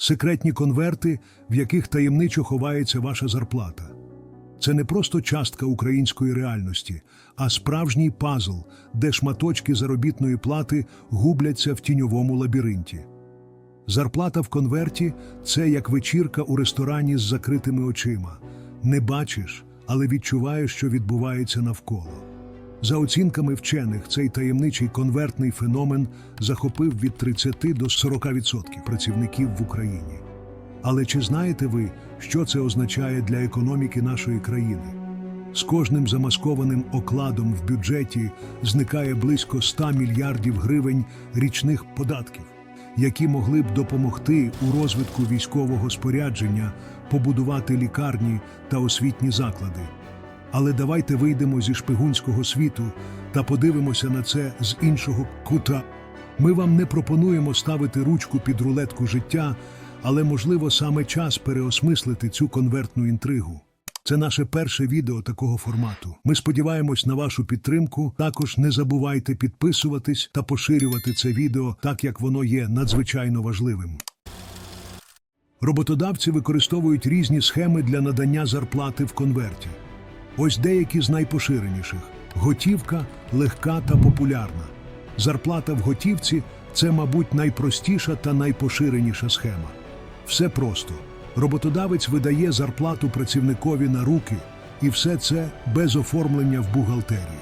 секретні конверти, в яких таємничо ховається ваша зарплата. Це не просто частка української реальності, а справжній пазл, де шматочки заробітної плати губляться в тіньовому лабіринті. Зарплата в конверті це як вечірка у ресторані з закритими очима. Не бачиш, але відчуваєш, що відбувається навколо. За оцінками вчених, цей таємничий конвертний феномен захопив від 30 до 40% працівників в Україні. Але чи знаєте ви, що це означає для економіки нашої країни? З кожним замаскованим окладом в бюджеті зникає близько 100 мільярдів гривень річних податків, які могли б допомогти у розвитку військового спорядження, побудувати лікарні та освітні заклади. Але давайте вийдемо зі шпигунського світу та подивимося на це з іншого кута. Ми вам не пропонуємо ставити ручку під рулетку життя, але можливо саме час переосмислити цю конвертну інтригу. Це наше перше відео такого формату. Ми сподіваємось на вашу підтримку. Також не забувайте підписуватись та поширювати це відео, так як воно є надзвичайно важливим. Роботодавці використовують різні схеми для надання зарплати в конверті. Ось деякі з найпоширеніших: готівка, легка та популярна. Зарплата в готівці це, мабуть, найпростіша та найпоширеніша схема. Все просто. Роботодавець видає зарплату працівникові на руки, і все це без оформлення в бухгалтерії.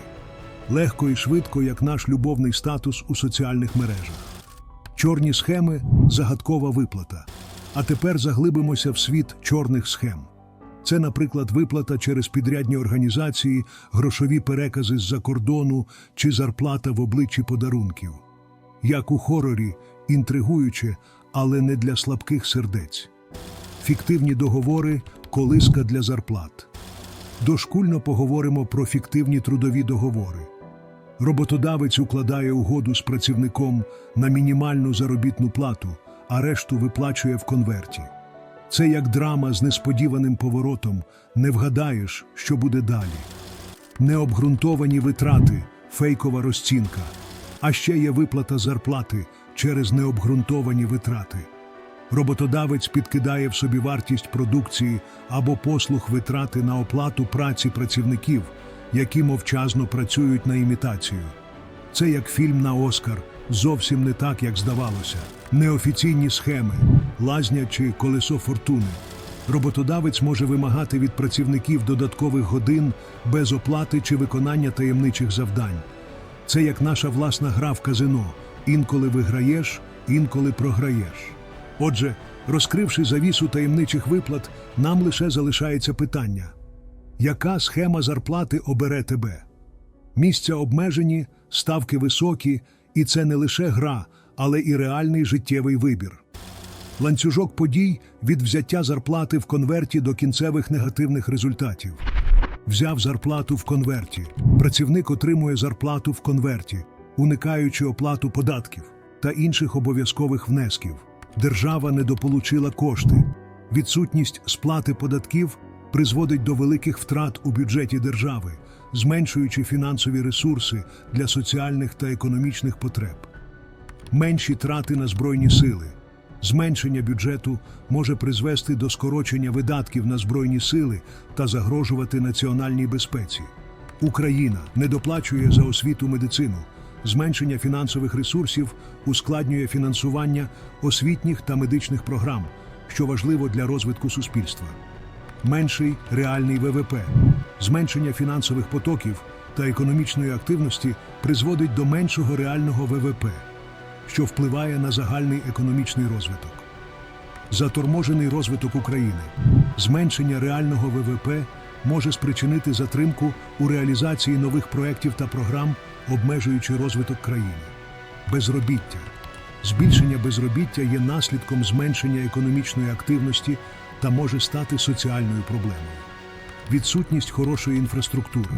Легко і швидко, як наш любовний статус у соціальних мережах. Чорні схеми загадкова виплата. А тепер заглибимося в світ чорних схем. Це, наприклад, виплата через підрядні організації, грошові перекази з-за кордону чи зарплата в обличчі подарунків. Як у хорорі, інтригуюче, але не для слабких сердець. Фіктивні договори колиска для зарплат. Дошкульно поговоримо про фіктивні трудові договори. Роботодавець укладає угоду з працівником на мінімальну заробітну плату, а решту виплачує в конверті. Це як драма з несподіваним поворотом, не вгадаєш, що буде далі. Необґрунтовані витрати, фейкова розцінка. А ще є виплата зарплати через необґрунтовані витрати. Роботодавець підкидає в собі вартість продукції або послуг витрати на оплату праці працівників, які мовчазно працюють на імітацію. Це як фільм на Оскар, зовсім не так, як здавалося. Неофіційні схеми, лазня чи колесо фортуни. Роботодавець може вимагати від працівників додаткових годин без оплати чи виконання таємничих завдань. Це як наша власна гра в казино. Інколи виграєш, інколи програєш. Отже, розкривши завісу таємничих виплат, нам лише залишається питання: яка схема зарплати обере тебе? Місця обмежені, ставки високі, і це не лише гра, але і реальний життєвий вибір. Ланцюжок подій від взяття зарплати в конверті до кінцевих негативних результатів. Взяв зарплату в конверті. Працівник отримує зарплату в конверті, уникаючи оплату податків та інших обов'язкових внесків. Держава недополучила кошти. Відсутність сплати податків призводить до великих втрат у бюджеті держави, зменшуючи фінансові ресурси для соціальних та економічних потреб. Менші трати на збройні сили. Зменшення бюджету може призвести до скорочення видатків на збройні сили та загрожувати національній безпеці. Україна не доплачує за освіту медицину. Зменшення фінансових ресурсів ускладнює фінансування освітніх та медичних програм, що важливо для розвитку суспільства. Менший реальний ВВП, зменшення фінансових потоків та економічної активності призводить до меншого реального ВВП що впливає на загальний економічний розвиток. Заторможений розвиток України, зменшення реального ВВП може спричинити затримку у реалізації нових проєктів та програм, обмежуючи розвиток країни. Безробіття. Збільшення безробіття є наслідком зменшення економічної активності та може стати соціальною проблемою. Відсутність хорошої інфраструктури.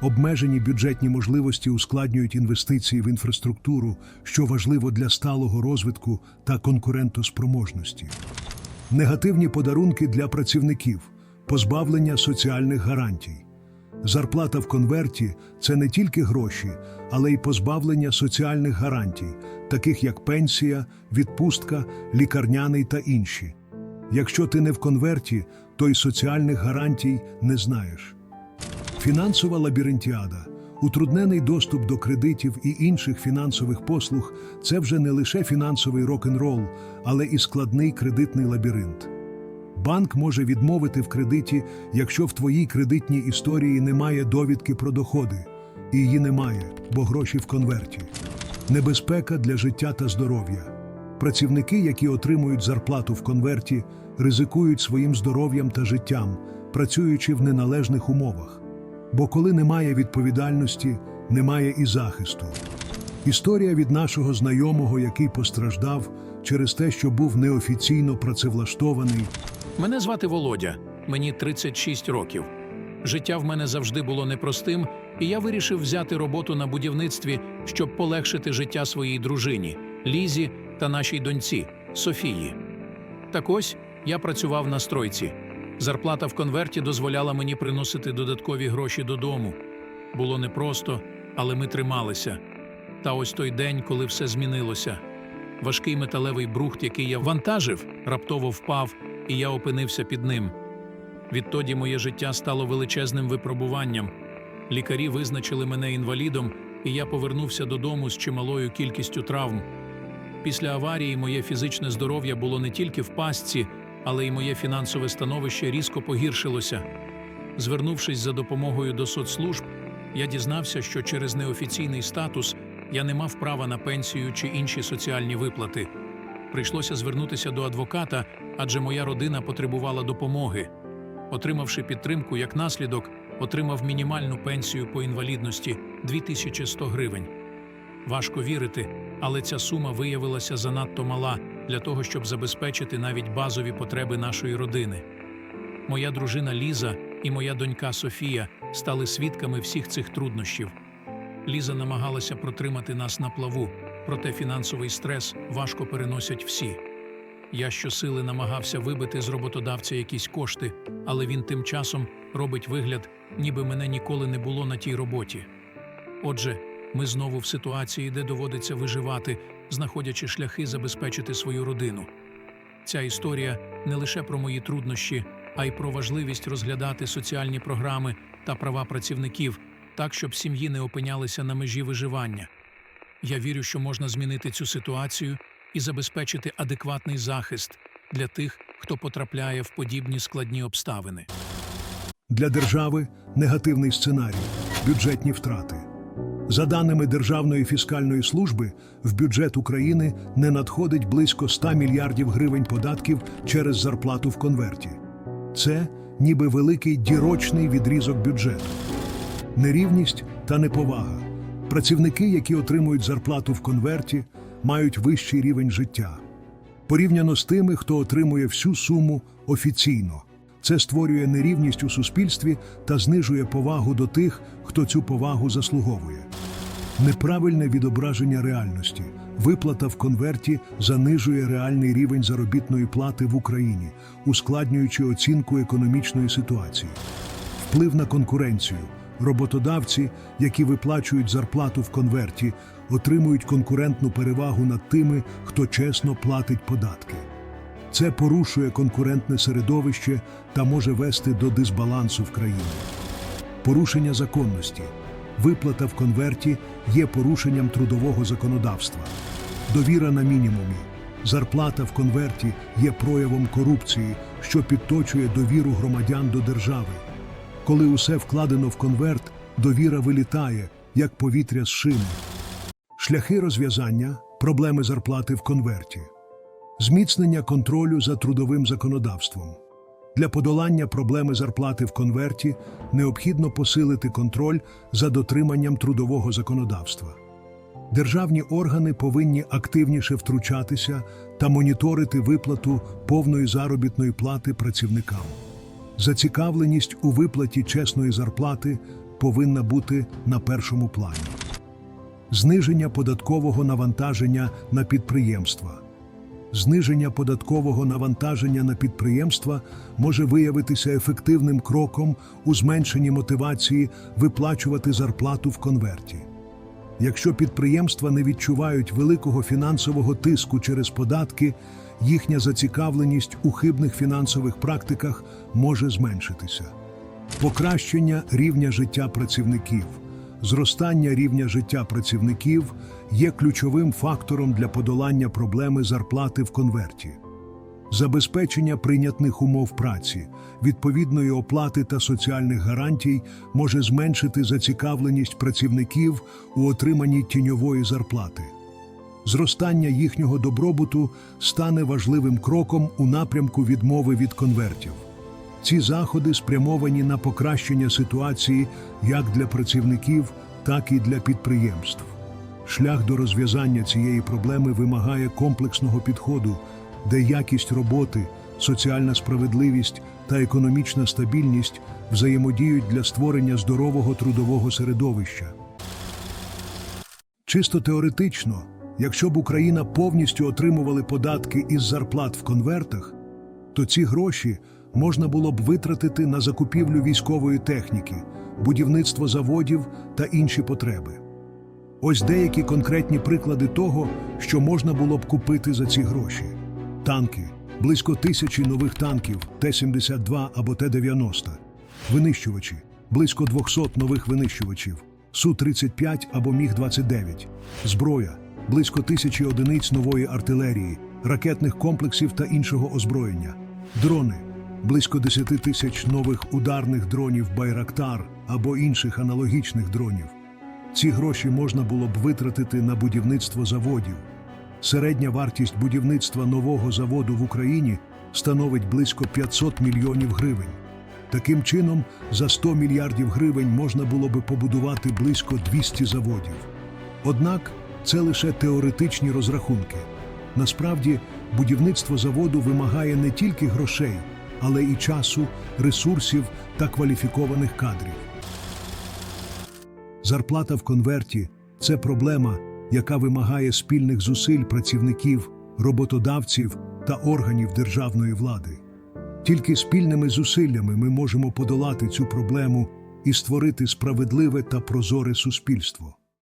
Обмежені бюджетні можливості ускладнюють інвестиції в інфраструктуру, що важливо для сталого розвитку та конкурентоспроможності. Негативні подарунки для працівників, позбавлення соціальних гарантій. Зарплата в конверті це не тільки гроші, але й позбавлення соціальних гарантій, таких як пенсія, відпустка, лікарняний та інші. Якщо ти не в конверті, то й соціальних гарантій не знаєш. Фінансова лабіринтіада, утруднений доступ до кредитів і інших фінансових послуг це вже не лише фінансовий рок-н-рол, але і складний кредитний лабіринт. Банк може відмовити в кредиті, якщо в твоїй кредитній історії немає довідки про доходи. І її немає, бо гроші в конверті. Небезпека для життя та здоров'я. Працівники, які отримують зарплату в конверті, ризикують своїм здоров'ям та життям, працюючи в неналежних умовах. Бо коли немає відповідальності, немає і захисту. Історія від нашого знайомого, який постраждав через те, що був неофіційно працевлаштований, Мене звати Володя, мені 36 років. Життя в мене завжди було непростим, і я вирішив взяти роботу на будівництві, щоб полегшити життя своїй дружині Лізі та нашій доньці Софії. Так ось я працював на стройці. Зарплата в конверті дозволяла мені приносити додаткові гроші додому. Було непросто, але ми трималися. Та ось той день, коли все змінилося. Важкий металевий брухт, який я вантажив, раптово впав, і я опинився під ним. Відтоді моє життя стало величезним випробуванням. Лікарі визначили мене інвалідом, і я повернувся додому з чималою кількістю травм. Після аварії моє фізичне здоров'я було не тільки в пастці, але й моє фінансове становище різко погіршилося. Звернувшись за допомогою до соцслужб, я дізнався, що через неофіційний статус я не мав права на пенсію чи інші соціальні виплати. Прийшлося звернутися до адвоката, адже моя родина потребувала допомоги. Отримавши підтримку як наслідок, отримав мінімальну пенсію по інвалідності 2100 гривень. Важко вірити, але ця сума виявилася занадто мала для того, щоб забезпечити навіть базові потреби нашої родини. Моя дружина Ліза і моя донька Софія стали свідками всіх цих труднощів. Ліза намагалася протримати нас на плаву, проте фінансовий стрес важко переносять всі. Я щосили намагався вибити з роботодавця якісь кошти, але він тим часом робить вигляд, ніби мене ніколи не було на тій роботі. Отже, ми знову в ситуації, де доводиться виживати, знаходячи шляхи забезпечити свою родину. Ця історія не лише про мої труднощі, а й про важливість розглядати соціальні програми та права працівників так, щоб сім'ї не опинялися на межі виживання. Я вірю, що можна змінити цю ситуацію і забезпечити адекватний захист для тих, хто потрапляє в подібні складні обставини. Для держави негативний сценарій бюджетні втрати. За даними Державної фіскальної служби, в бюджет України не надходить близько 100 мільярдів гривень податків через зарплату в конверті. Це ніби великий дірочний відрізок бюджету. Нерівність та неповага. Працівники, які отримують зарплату в конверті, мають вищий рівень життя. Порівняно з тими, хто отримує всю суму офіційно. Це створює нерівність у суспільстві та знижує повагу до тих, хто цю повагу заслуговує. Неправильне відображення реальності. Виплата в конверті занижує реальний рівень заробітної плати в Україні, ускладнюючи оцінку економічної ситуації. Вплив на конкуренцію. Роботодавці, які виплачують зарплату в конверті, отримують конкурентну перевагу над тими, хто чесно платить податки. Це порушує конкурентне середовище та може вести до дисбалансу в країні. Порушення законності. Виплата в конверті є порушенням трудового законодавства. Довіра на мінімумі. Зарплата в конверті є проявом корупції, що підточує довіру громадян до держави. Коли усе вкладено в конверт, довіра вилітає, як повітря з шини. Шляхи розв'язання проблеми зарплати в конверті. Зміцнення контролю за трудовим законодавством. Для подолання проблеми зарплати в конверті необхідно посилити контроль за дотриманням трудового законодавства. Державні органи повинні активніше втручатися та моніторити виплату повної заробітної плати працівникам. Зацікавленість у виплаті чесної зарплати повинна бути на першому плані. Зниження податкового навантаження на підприємства. Зниження податкового навантаження на підприємства може виявитися ефективним кроком у зменшенні мотивації виплачувати зарплату в конверті. Якщо підприємства не відчувають великого фінансового тиску через податки, їхня зацікавленість у хибних фінансових практиках може зменшитися. Покращення рівня життя працівників. Зростання рівня життя працівників є ключовим фактором для подолання проблеми зарплати в конверті. Забезпечення прийнятних умов праці, відповідної оплати та соціальних гарантій може зменшити зацікавленість працівників у отриманні тіньової зарплати. Зростання їхнього добробуту стане важливим кроком у напрямку відмови від конвертів. Ці заходи спрямовані на покращення ситуації як для працівників, так і для підприємств. Шлях до розв'язання цієї проблеми вимагає комплексного підходу, де якість роботи, соціальна справедливість та економічна стабільність взаємодіють для створення здорового трудового середовища. Чисто теоретично, якщо б Україна повністю отримувала податки із зарплат в конвертах, то ці гроші можна було б витратити на закупівлю військової техніки, будівництво заводів та інші потреби. Ось деякі конкретні приклади того, що можна було б купити за ці гроші: танки, близько тисячі нових танків Т-72 або Т-90, винищувачі, близько 200 нових винищувачів, Су-35 або Міг-29, зброя, близько тисячі одиниць нової артилерії, ракетних комплексів та іншого озброєння, дрони, близько 10 тисяч нових ударних дронів Байрактар або інших аналогічних дронів. Ці гроші можна було б витратити на будівництво заводів. Середня вартість будівництва нового заводу в Україні становить близько 500 мільйонів гривень. Таким чином, за 100 мільярдів гривень можна було би побудувати близько 200 заводів. Однак це лише теоретичні розрахунки. Насправді, будівництво заводу вимагає не тільки грошей, але і часу, ресурсів та кваліфікованих кадрів. Зарплата в конверті це проблема, яка вимагає спільних зусиль працівників, роботодавців та органів державної влади. Тільки спільними зусиллями ми можемо подолати цю проблему і створити справедливе та прозоре суспільство.